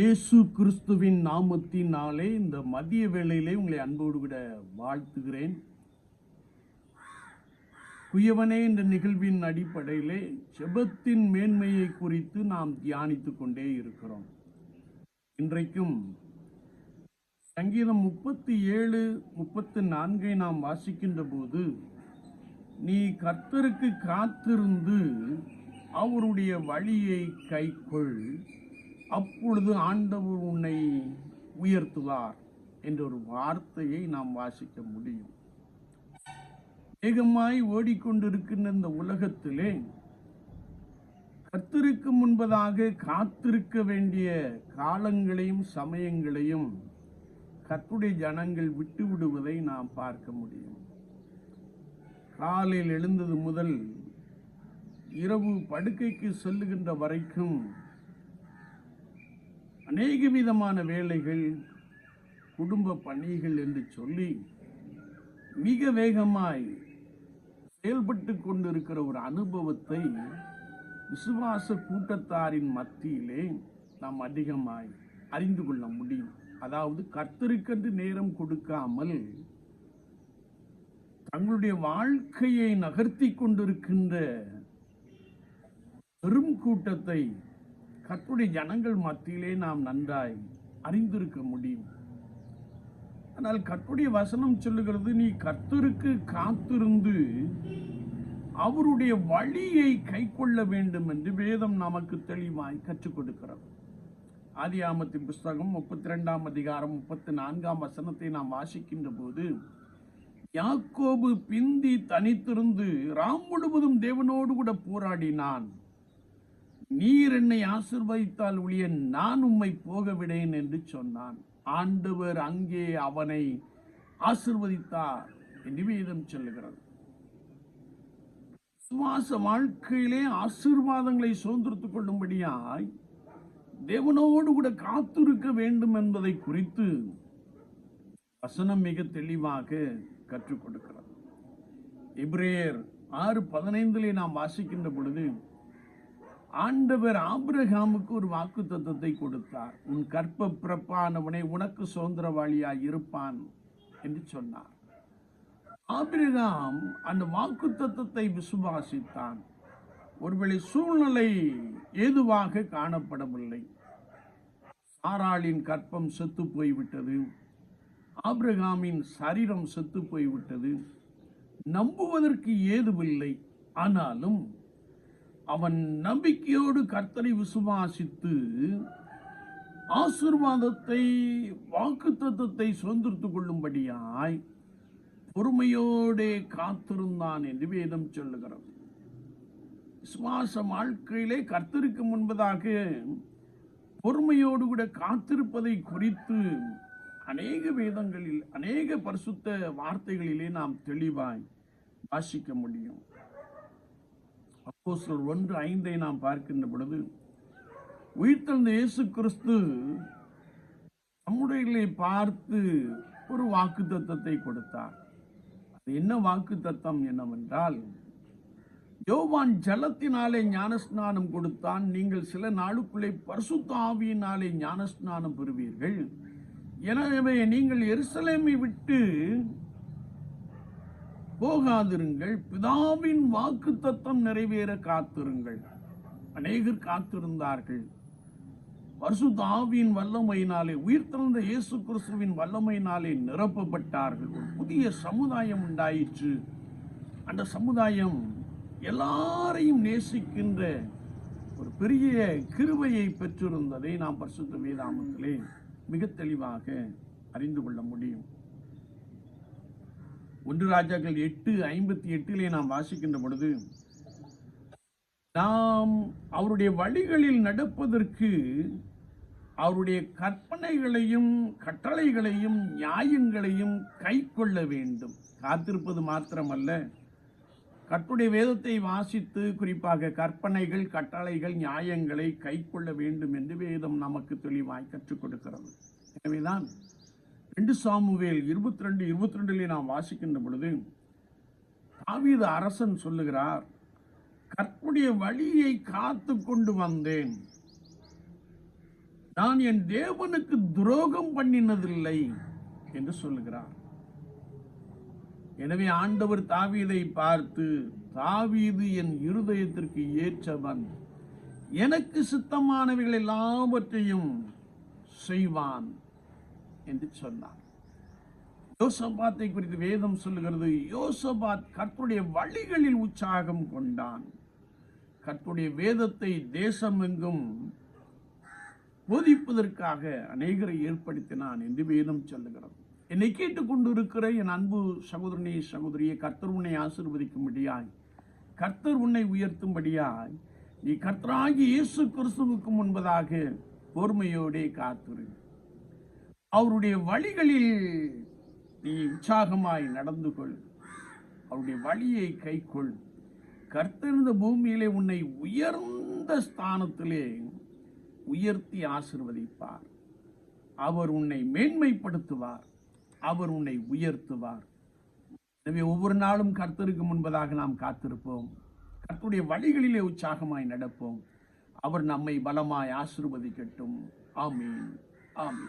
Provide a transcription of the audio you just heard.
இயேசு கிறிஸ்துவின் நாமத்தினாலே இந்த மதிய வேளையிலே உங்களை அன்போடு விட வாழ்த்துகிறேன். குயவனே இந்த நிகழ்வின் அடிப்படையிலே ஜெபத்தின் மேன்மையை குறித்து நாம் தியானித்து கொண்டே இருக்கிறோம். இன்றைக்கும் சங்கீதம் முப்பத்தி ஏழு முப்பத்தி நான்கை நாம் வாசிக்கின்ற போது நீ கர்த்தருக்கு காத்திருந்து அவருடைய வழியை கைக்கொள். அப்பொழுது ஆண்டவர் உன்னை உயர்த்துவார் என்ற ஒரு வார்த்தையை நாம் வாசிக்க முடியும். வேகமாய் ஓடிக்கொண்டிருக்கின்ற இந்த உலகத்திலே கர்த்தருக்கு முன்பதாக காத்திருக்க வேண்டிய காலங்களையும் சமயங்களையும் கத்துடைய ஜனங்கள் விட்டு விடுவதை நாம் பார்க்க முடியும். காலையில் எழுந்தது முதல் இரவு படுக்கைக்கு செல்லுகின்ற வரைக்கும் அநேக விதமான வேலைகள் குடும்ப பணிகள் என்று சொல்லி மிக வேகமாய் செயல்பட்டு கொண்டிருக்கிற ஒரு அனுபவத்தை விசுவாச கூட்டத்தாரின் மத்தியிலே நாம் அதிகமாய் அறிந்து கொள்ள முடியும். அதாவது கர்த்தருக்கென்று நேரம் கொடுக்காமல் தங்களுடைய வாழ்க்கையை நகர்த்தி கொண்டிருக்கின்ற பெரும் கூட்டத்தை கற்புடைய ஜனங்கள் மத்தியிலே நாம் நன்றாய் அறிந்திருக்க முடியும். ஆனால் கற்புடைய வசனம் சொல்லுகிறது நீ கர்த்தருக்கு காத்திருந்து அவருடைய வழியை கைக்கொள்ள வேண்டும் என்று வேதம் நமக்கு தெளிவாய் கற்றுக் கொடுக்கிறது ஆதியாமத்தின் புஸ்தகம் முப்பத்தி ரெண்டாம் அதிகாரம் முப்பத்தி நான்காம் வசனத்தை நாம் வாசிக்கின்ற போது யாக்கோபு பிந்தி தனித்திருந்து ராம் முழுவதும் தேவனோடு கூட போராடினான். நீர் என்னை ஆசிர்வதித்தால் ஒழிய நான் உம்மை போக விடேன் என்று சொன்னான். ஆண்டவர் அங்கே அவனை ஆசிர்வதித்தார் என்று வேதம் சொல்லுகிறது. சுவாச வாழ்க்கையிலே ஆசீர்வாதங்களை சுதந்திரத்துக் கொள்ளும்படியாய் தேவனோடு கூட காத்திருக்க வேண்டும் என்பதை குறித்து வசனம் மிக தெளிவாக கற்றுக் கொடுக்கிறது. இப்ரேயர் ஆறு பதினைந்திலே நாம் வாசிக்கின்ற பொழுது ஆண்டவர் ஆபிரகாமுக்கு ஒரு வாக்கு தத்துவத்தை கொடுத்தார். உன் கற்ப பிறப்பானவனை உனக்கு சுதந்திரவாளியாய் இருப்பான் என்று சொன்னார். ஆபிரகாம் அந்த வாக்கு தத்துவத்தை விசுவாசித்தான். ஒருவேளை சூழ்நிலை ஏதுவாக காணப்படவில்லை. சாராளின் கற்பம் செத்து போய்விட்டது. ஆபிரகாமின் சரீரம் செத்து போய்விட்டது. நம்புவதற்கு ஏதுவில்லை ஆனாலும் அவன் நம்பிக்கையோடு கர்த்தரை விசுவாசித்து ஆசிர்வாதத்தை வாக்கு தத்துவத்தை சுதந்திரத்து கொள்ளும்படியாய் பொறுமையோடே காத்திருந்தான் என்று வேதம் சொல்லுகிறது. விசுவாச வாழ்க்கையிலே கர்த்தருக்கு முன்பதாக பொறுமையோடு கூட காத்திருப்பதை குறித்து அநேக வேதங்களில் அநேக பரிசுத்த வார்த்தைகளிலே நாம் தெளிவாய் வாசிக்க முடியும். அப்போஸ்தலர் ஒன்று ஐந்தை நாம் பார்க்கின்ற பொழுது உயிர்த்தெழுந்த இயேசு கிறிஸ்து நம்முடையங்களை பார்த்து ஒரு வாக்கு தத்தத்தை கொடுத்தார். அது என்ன வாக்கு தத்தம் என்னவென்றால் யோவான் ஜலத்தினாலே ஞானஸ்நானம் கொடுத்தான் நீங்கள் சில நாளுக்குள்ளே பரிசுத்த ஆவியினாலே ஞானஸ்நானம் பெறுவீர்கள். எனவே நீங்கள் எருசலேமை விட்டு போகாதிருங்கள். பிதாவின் வாக்கு தத்தம் நிறைவேற காத்திருங்கள். அநேகர் காத்திருந்தார்கள். பரிசுத்த வல்லமையினாலே உயிர்த்தெழுந்த இயேசு கிறிஸ்துவின் வல்லமையினாலே நிரப்பப்பட்டார்கள். ஒரு புதிய சமுதாயம் உண்டாயிற்று. அந்த சமுதாயம் எல்லாரையும் நேசிக்கின்ற ஒரு பெரிய கிருவையை பெற்றிருந்ததை நாம் பரிசுத்த வேதாமத்திலே மிக தெளிவாக அறிந்து கொள்ள முடியும். ஒன்று ராஜாக்கள் எட்டு ஐம்பத்தி எட்டிலே நாம் வாசிக்கின்ற பொழுது நாம் அவருடைய வழிகளில் நடப்பதற்கு அவருடைய கற்பனைகளையும் கட்டளைகளையும் நியாயங்களையும் கை கொள்ள வேண்டும். காத்திருப்பது மாத்திரமல்ல. கட்டுடைய வேதத்தை வாசித்து குறிப்பாக கற்பனைகள் கட்டளைகள் நியாயங்களை கை கொள்ள வேண்டும் என்று வேதம் நமக்கு தெளிவாய் கற்றுக் கொடுக்கிறது. எனவேதான் ரெண்டு சாமுவேல் இருபத்தி ரெண்டு இருபத்தி ரெண்டுலேயே நாம் வாசிக்கின்ற பொழுது தாவீது அரசன் சொல்லுகிறார் கற்புடைய வழியை காத்து கொண்டு வந்தேன். நான் என் தேவனுக்கு துரோகம் பண்ணினதில்லை என்று சொல்லுகிறார். எனவே ஆண்டவர் தாவீதை பார்த்து தாவீது என் இருதயத்திற்கு ஏற்றவன். எனக்கு சித்தமானவைகள் எல்லாவற்றையும் செய்வான். என்று சொன்னார். யோசபாத்தை குறித்து வேதம் சொல்லுகிறது யோசபாத் கர்த்தருடைய வழிகளில் உற்சாகம் கொண்டான். கர்த்தருடைய வேதத்தை தேசமெங்கும் போதிப்பதற்காக அநேகரை ஏற்படுத்தினான் என்று வேதம் சொல்லுகிறது. என்னை கேட்டுக்கொண்டு இருக்கிற என் அன்பு சகோதரனே சகோதரியை கர்த்தர் உன்னை ஆசிர்வதிக்கும்படியாய் கர்த்தர் உன்னை உயர்த்தும்படியாய் நீ கர்த்தராகி இயேசு கிறிஸ்துவுக்கு முன்பதாக பொறுமையோடே காத்திரு. அவருடைய வழிகளில் நீ உற்சாகமாய் நடந்து கொள். அவருடைய வழியை கைக்கொள். கர்த்தர் இந்த பூமியிலே உன்னை உயர்ந்த ஸ்தானத்திலே உயர்த்தி ஆசிர்வதிப்பார். அவர் உன்னை மேன்மைப்படுத்துவார். அவர் உன்னை உயர்த்துவார். எனவே ஒவ்வொரு நாளும் கர்த்தருக்கு முன்பதாக நாம் காத்திருப்போம். கர்த்தருடைய வழிகளிலே உற்சாகமாய் நடப்போம். அவர் நம்மை பலமாய் ஆசிர்வதிக்கட்டும். ஆமீன். ஆமீன்.